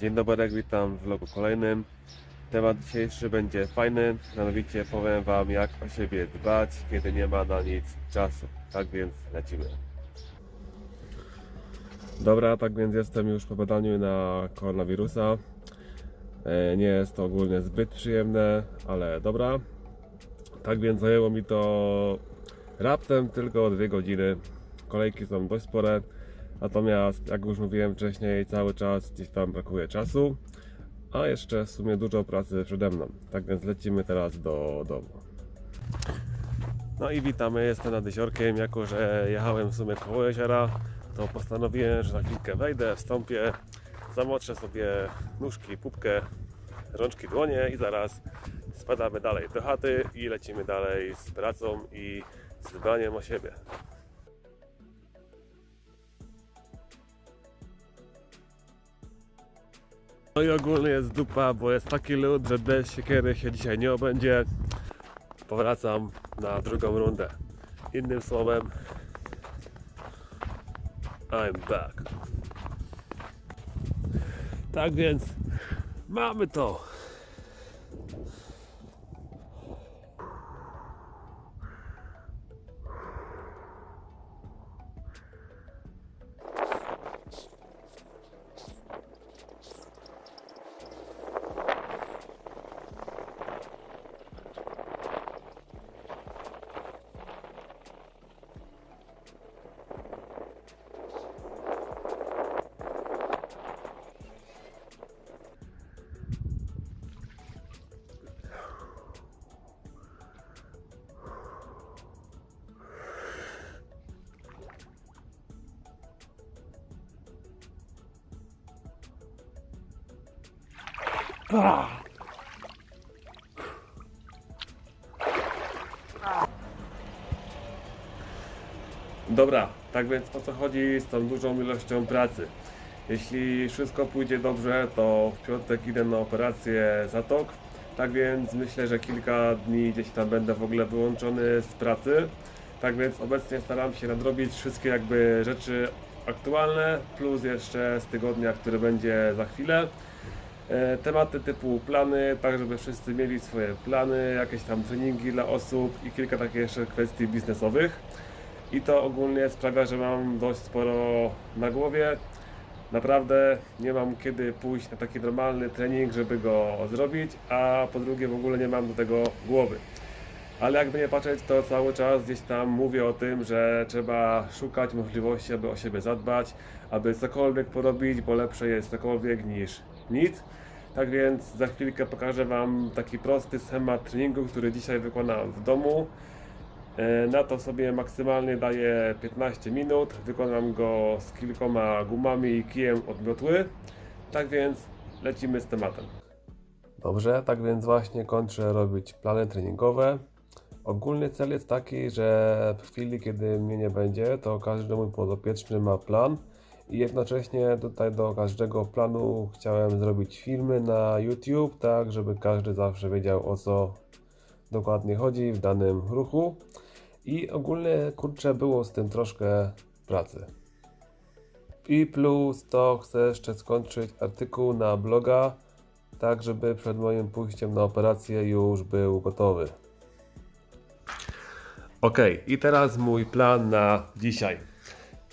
Dzień dobry, witam w vlogu kolejnym. Temat dzisiejszy będzie fajny, mianowicie powiem Wam jak o siebie dbać, kiedy nie ma na nic czasu. Tak więc lecimy. Dobra, tak więc jestem już po badaniu na koronawirusa. E, Nie jest to ogólnie zbyt przyjemne, ale dobra. Tak więc zajęło mi to raptem tylko dwie godziny. Kolejki są dość spore. Natomiast, jak już mówiłem wcześniej, cały czas gdzieś tam brakuje czasu, a jeszcze w sumie dużo pracy przede mną. Tak więc lecimy teraz do domu. No i witamy, jestem nad jeziorkiem. Jako, że jechałem w sumie koło jeziora, to postanowiłem, że na chwilkę wejdę, wstąpię, zamoczę sobie nóżki, pupkę, rączki, dłonie i zaraz spadamy dalej do chaty i lecimy dalej z pracą i z dbaniem o siebie. No i ogólnie jest dupa, bo jest taki lód, że bez siekiery się dzisiaj nie obędzie. Powracam na drugą rundę. Innym słowem, I'm back. Tak więc mamy to. Dobra, tak więc o co chodzi z tą dużą ilością pracy? Jeśli wszystko pójdzie dobrze, to w piątek idę na operację zatok. Tak więc myślę, że kilka dni gdzieś tam będę w ogóle wyłączony z pracy. Tak więc obecnie staram się nadrobić wszystkie jakby rzeczy aktualne, plus jeszcze z tygodnia, który będzie za chwilę. E, Tematy typu plany, tak żeby wszyscy mieli swoje plany, jakieś tam treningi dla osób i kilka takich jeszcze kwestii biznesowych. I to ogólnie sprawia, że mam dość sporo na głowie. Naprawdę nie mam kiedy pójść na taki normalny trening, żeby go zrobić, a po drugie w ogóle nie mam do tego głowy. Ale jakby nie patrzeć, to cały czas gdzieś tam mówię o tym, że trzeba szukać możliwości, aby o siebie zadbać, aby cokolwiek porobić, bo lepsze jest cokolwiek niż nic. Tak więc za chwilkę pokażę Wam taki prosty schemat treningu, który dzisiaj wykonałem w domu. E, Na to sobie maksymalnie daję 15 minut. Wykonam go z kilkoma gumami i kijem od miotły. Tak więc lecimy z tematem. Dobrze, tak więc właśnie kończę robić plany treningowe. Ogólny cel jest taki, że w chwili, kiedy mnie nie będzie, to każdy mój podopieczny ma plan i jednocześnie tutaj do każdego planu chciałem zrobić filmy na YouTube, tak żeby każdy zawsze wiedział o co dokładnie chodzi w danym ruchu. I ogólnie kurczę było z tym troszkę pracy. I plus to chcę jeszcze skończyć artykuł na bloga, tak żeby przed moim pójściem na operację już był gotowy. Ok, i teraz mój plan na dzisiaj.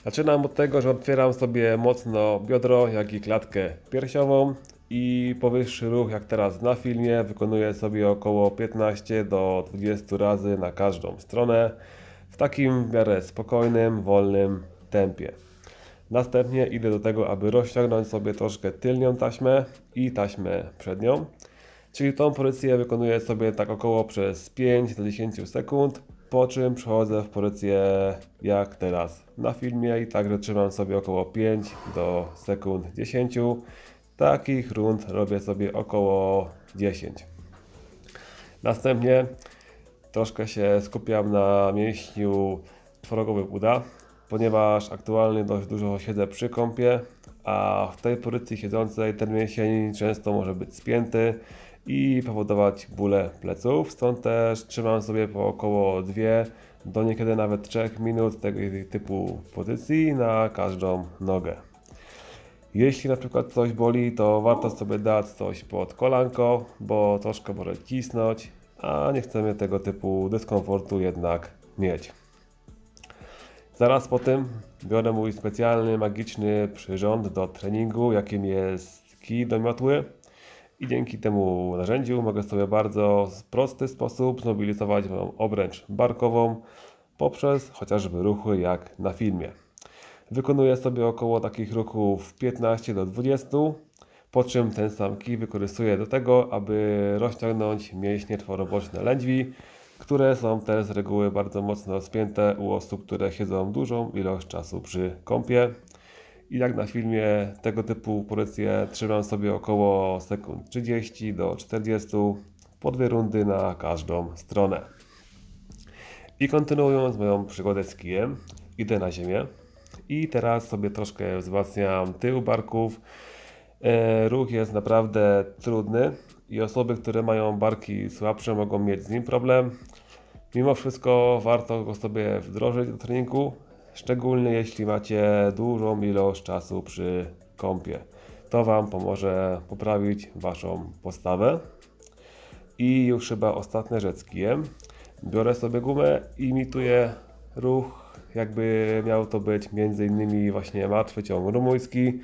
Zaczynam od tego, że otwieram sobie mocno biodro, jak i klatkę piersiową i powyższy ruch, jak teraz na filmie, wykonuję sobie około 15 do 20 razy na każdą stronę w takim w miarę spokojnym, wolnym tempie. Następnie idę do tego, aby rozciągnąć sobie troszkę tylnią taśmę i taśmę przednią. Czyli tą pozycję wykonuję sobie tak około przez 5 do 10 sekund, po czym przechodzę w pozycję jak teraz na filmie i także trzymam sobie około 5 do sekund 10. Takich rund robię sobie około 10. Następnie troszkę się skupiam na mięśniu czworogłowym uda, ponieważ aktualnie dość dużo siedzę przy kąpie, a w tej pozycji siedzącej ten mięsień często może być spięty i powodować bóle pleców. Stąd też trzymam sobie po około 2 do niekiedy nawet 3 minut tego typu pozycji na każdą nogę. Jeśli na przykład coś boli, to warto sobie dać coś pod kolanko, bo troszkę może cisnąć, a nie chcemy tego typu dyskomfortu jednak mieć. Zaraz po tym biorę mój specjalny, magiczny przyrząd do treningu, jakim jest kij do miotły. I dzięki temu narzędziu mogę sobie bardzo w prosty sposób zmobilizować moją obręcz barkową poprzez chociażby ruchy jak na filmie. Wykonuję sobie około takich ruchów 15 do 20, po czym ten sam kij wykorzystuję do tego, aby rozciągnąć mięśnie czworoboczne lędźwi, które są też z reguły bardzo mocno spięte u osób, które siedzą dużą ilość czasu przy kąpie. I jak na filmie tego typu pozycje trzymam sobie około sekund 30 do 40 po dwie rundy na każdą stronę. I kontynuując moją przygodę z kijem, idę na ziemię i teraz sobie troszkę wzmacniam tył barków. E, Ruch jest naprawdę trudny i osoby, które mają barki słabsze mogą mieć z nim problem. Mimo wszystko warto go sobie wdrożyć do treningu, szczególnie jeśli macie dużą ilość czasu przy kąpie. To Wam pomoże poprawić Waszą postawę. I już chyba ostatnia rzecz kijem. Biorę sobie gumę i imituję ruch, jakby miał to być między innymi właśnie martwy ciąg rumuński.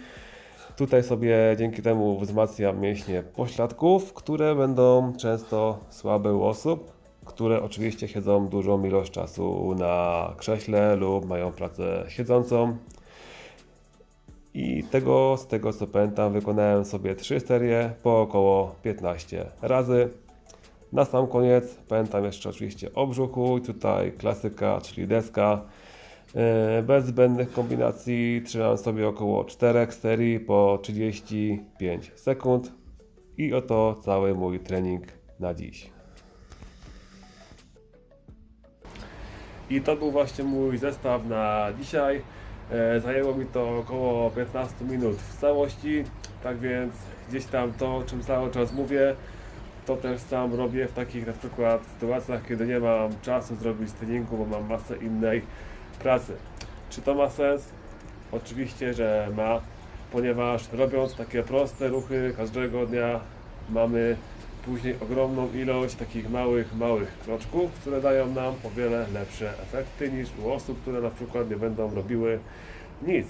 Tutaj sobie dzięki temu wzmacniam mięśnie pośladków, które będą często słabe u osób, które oczywiście siedzą dużą ilość czasu na krześle lub mają pracę siedzącą. I tego, z tego co pamiętam, wykonałem sobie 3 serie po około 15 razy. Na sam koniec pamiętam jeszcze oczywiście o brzuchu i tutaj klasyka, czyli deska. E, Bez zbędnych kombinacji trzymam sobie około 4 serii po 35 sekund. I oto cały mój trening na dziś. I to był właśnie mój zestaw na dzisiaj. E, Zajęło mi to około 15 minut w całości, tak więc gdzieś tam to, o czym cały czas mówię, to też sam robię w takich na przykład sytuacjach, kiedy nie mam czasu zrobić treningu, bo mam masę innej pracy. Czy to ma sens? Oczywiście, że ma, ponieważ robiąc takie proste ruchy każdego dnia mamy później ogromną ilość takich małych, małych kroczków, które dają nam o wiele lepsze efekty niż u osób, które na przykład nie będą robiły nic.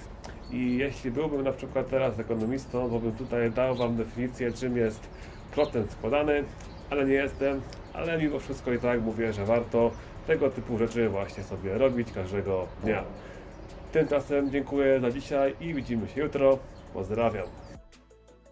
I jeśli byłbym na przykład teraz ekonomistą, to bym tutaj dał Wam definicję, czym jest procent składany, ale nie jestem, ale mimo wszystko i tak mówię, że warto tego typu rzeczy właśnie sobie robić każdego dnia. Tymczasem dziękuję za dzisiaj i widzimy się jutro. Pozdrawiam.